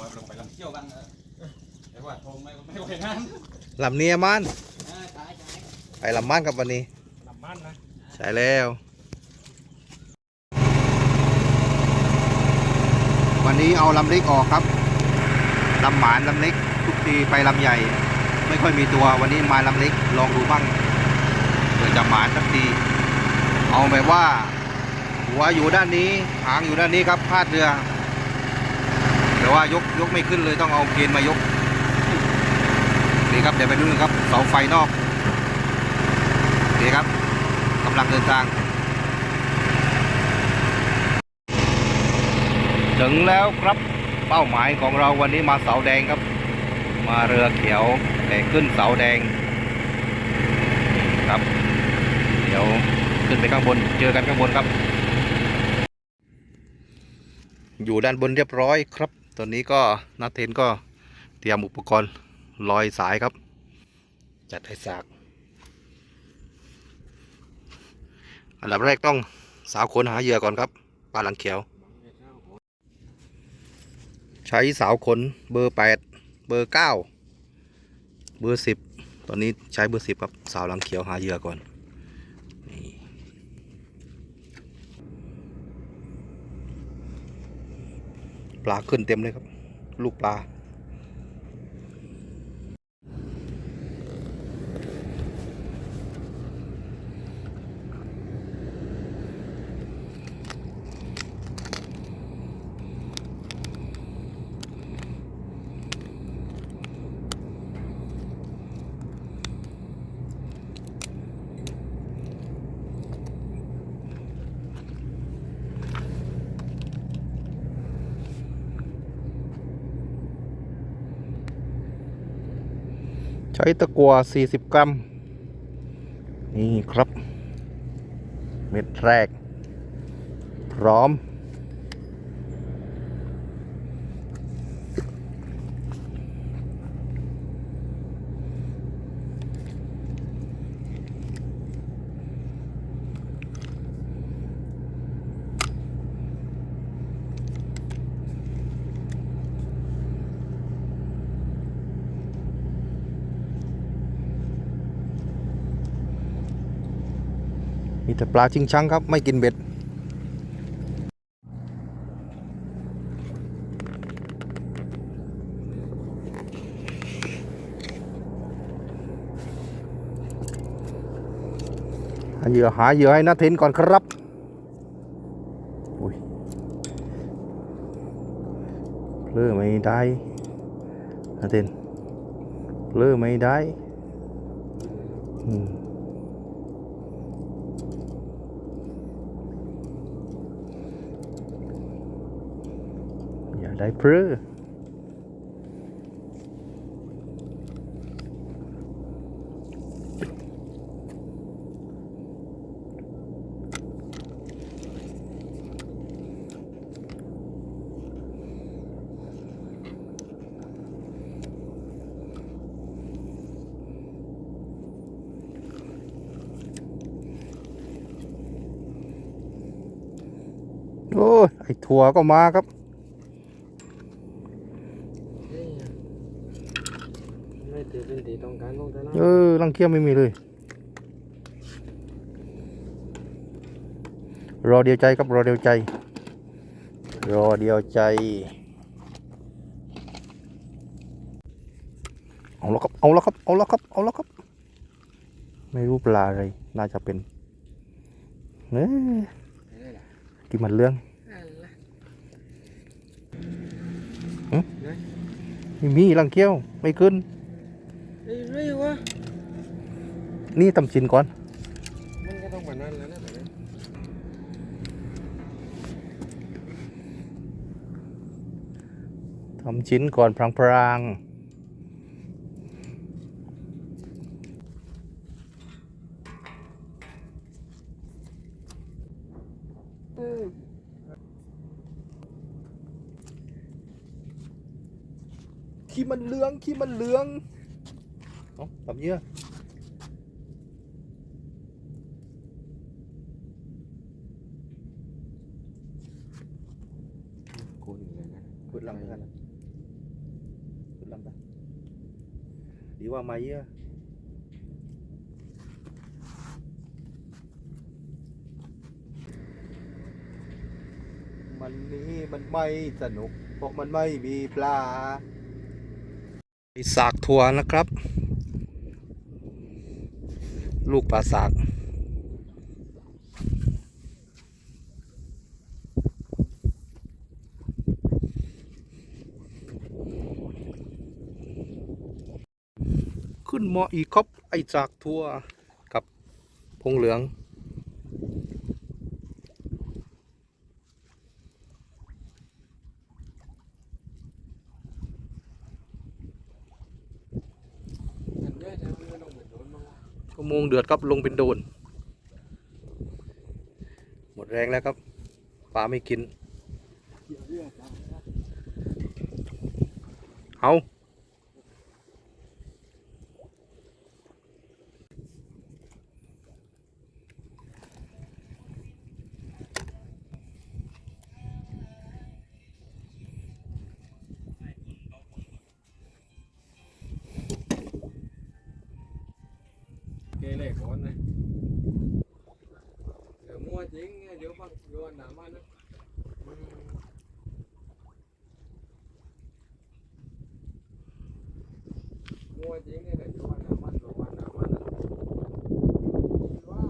ว่าลงไปลำเที่ยวกันเออแต่ว่าทงไม่ไม่ไหวนั่นลำเนียมันอ่าตายตายไปลำมันครับวันนี้ ลำมันนะใช่แล้ว วันนี้เอาลำเล็กออกครับลำหมานลำเล็ก ทุกทีไปลำใหญ่ ไม่ค่อยมีตัววันนี้มาลำเล็กลองดูบ้างเผื่อจะหมานสักทีเอาแบบว่า หัวอยู่ด้านนี้หางอยู่ด้านนี้ครับพาดเรือ แต่ว่ายกยกไม่ขึ้นเลยต้องเอาเกณฑ์มายกนี่ครับเดี๋ยวไปดูกันครับเสาไฟนอกนี่ครับกำลังเดินทาง ถึงแล้วครับเป้าหมายของเราวันนี้มาเสาแดงครับ มาเรือเขียวแต่ขึ้นเสาแดงครับ เดี๋ยวขึ้นไปข้างบนเจอกันข้างบนครับ อยู่ด้านบนเรียบร้อยครับ ตอนนี้ก็นักเทนก็เตรียมอุปกรณ์ลอยสายครับ จัดให้สาก อันดับแรกต้องสาวคนหาเหยื่อก่อนครับปลาหลังเขียว ใช้สาวขนเบอร์ 8 เบอร์ 9 เบอร์ 10 ตอนนี้ใช้เบอร์ 10 ครับ สาวหลังเขียวหาเหยื่อก่อน ปลาขึ้นเต็มเลยครับ ลูกปลา ใช้ตะกัว 40 กรัม นี่ครับ เม็ดแรก พร้อม มีแต่ปลาชิงชังครับ ไม่กินเบ็ดหาเหยื่อหาเหยื่อให้นาเทนก่อนครับเลื่อไม่ได้นาเทนเลื่อไม่ได้ อืม อย่า ได้พลือโอ้ยไอถั่วก็มาครับ ไม่ถือเป็นตีต้องการของแต่ละ เออรังเคี้ยวไม่มีเลย รอเดียวใจครับรอเดียวใจ รอเดียวใจเอาแล้วครับเอาแล้วครับเอาแล้วครับเอาแล้วครับ ไม่รู้ปลาอะไรน่าจะเป็นเอ้ยที่มันเรื่องไม่มีรังเคี้ยวไม่ขึ้นเฮ้ยเฮ้ยวะ นี่ตำชินก่อน มันก็ต้องแบบนั้นแล้วนะแบบนี้ทำชิ้นก่อนพรางๆขี้มันเหลืองขี้มันเหลือง เอ้าทำเยอะ Good lắm thằng này. Good lắm ta. Đi qua máy á. Mình đi mình may sân nục พวกมันไม่มีปลาสากทัวนะครับ ลูกปลาสาก ขึ้นมาอีกครับไอจากทัวกับพงเหลือง ชั่วโมงเดือดครับลงเป็นโดน หมดแรงแล้วครับปลาไม่กิน เอา เกเรก่อนนะเดี๋ยวมั่วจริงเดี๋ยวบังโยนหนามันะมั่วจริงไงเดี๋ยวโยนหนามันโยนหนามันว่า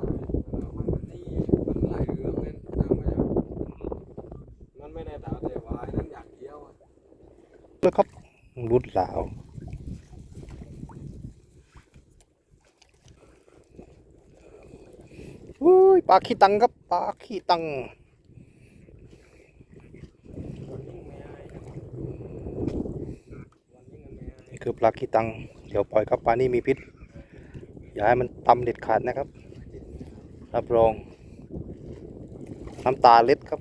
หนามันมันนี่มันไหลเรื่องเลยน้ำมันมันไม่ได้ด่าแต่ว่าไอ้นั่นอยากเที่ยวอะแล้วครับรุดหลาว อุ้ย ปลาขี้ตังครับปลาขี้ตังวันนี้ไม่ให้วันนี้มันไม่ให้นี่คือปลาขี้ตัง เดี๋ยวปล่อยครับปลานี่มีพิษ อย่าให้มันตำเด็ดขาดนะครับรับรองน้ำตาเล็ดครับ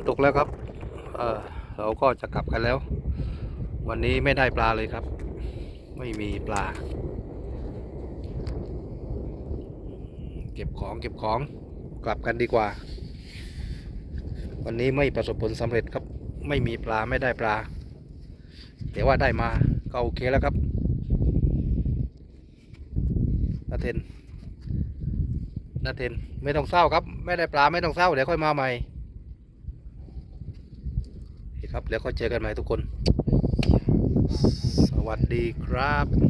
นตกแล้วครับ เออเราก็จะกลับกันแล้ว วันนี้ไม่ได้ปลาเลยครับ ไม่มีปลา เก็บของเก็บของกลับกันดีกว่า วันนี้ไม่ประสบผลสำเร็จครับ ไม่มีปลาไม่ได้ปลา แต่ว่าได้มาก็โอเคแล้วครับนาเทนนาเทนไม่ต้องเศร้าครับ ไม่ได้ปลาไม่ต้องเศร้าเดี๋ยวค่อยมาใหม่ ครับ แล้วก็เจอกันใหม่ทุกคน สวัสดีครับ